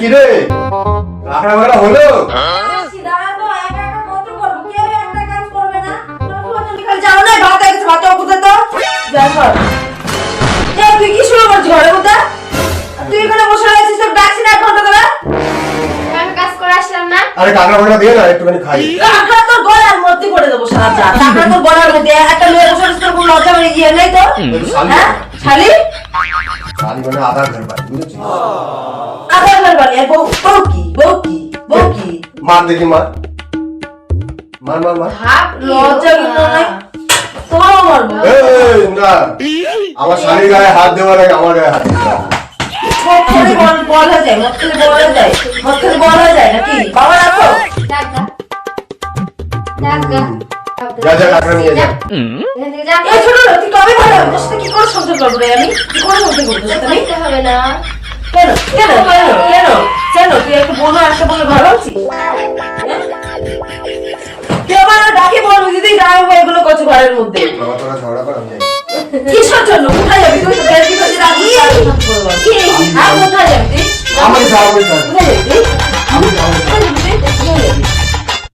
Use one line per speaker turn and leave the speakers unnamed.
কি রে বাকড়া হলো
তুই কি শুরু করছিস ঘরের মধ্যে? তুই এখানে বসে রয়েছিস, তোর ডাকছি এক ঘণ্টা ধরে?
আমি কাজ করে আসলাম না
আরে কাঁকড়া বাকড়া দিয়ে না একটুখানি খাই
কাঁকড়া তোর গলার মধ্যে পড়ে দেবো সারা রাত। কাঁকড়া তোর গলার মধ্যে, একটা লুয়ে বসে তোর কোনো লজ্জা মানে নেই তো? হ্যাঁ? শালি?
শালি মানে আধার ঘর বাড়ি বুঝেছিস
ঘর বাড়ি, আর বউ- বউ কি? বউ কি? বউ কি?
মার দেখি মার মার মার মার
ভাব
লজ্জা কিন্তু নাই। তোমারও মারবো।
এই না আমার শালির গায়ে হাত দেওয়ার আগে আমার গায়ে হাত
খেলে বল- বল যায়, মদ খেলে যায়। মদ খেলে যায় নাকি? বাবা রাখো।
ডাক গা
যা যা কাঁকড়া নিয়ে যা
এই ছোট লোক, তুই কবে ভালো তোর সাথে কি করে সংসার করব রে আমি? কি করে সংসার করব?
করতে হবে না
কেন? কেন? কেন? কেন? তুই একটা বোন আসতে বলে ভালো আছিস? হ্যাঁ? তুই আমার ডাকে বল, দিদি গায়ে হয়ে এগুলো করছ ঘরের মধ্যে।
বাবা তোরা ঝগড়া কর আমি
কিসের জন্য? কোথায় যাবি? তুই তো বেরবি করছিস, রাখবি, রাখবি, রাখবি, রাখবি। কি? হ্যাঁ, কোথায় যাবি। কোথায় যাবি?
আমি যাব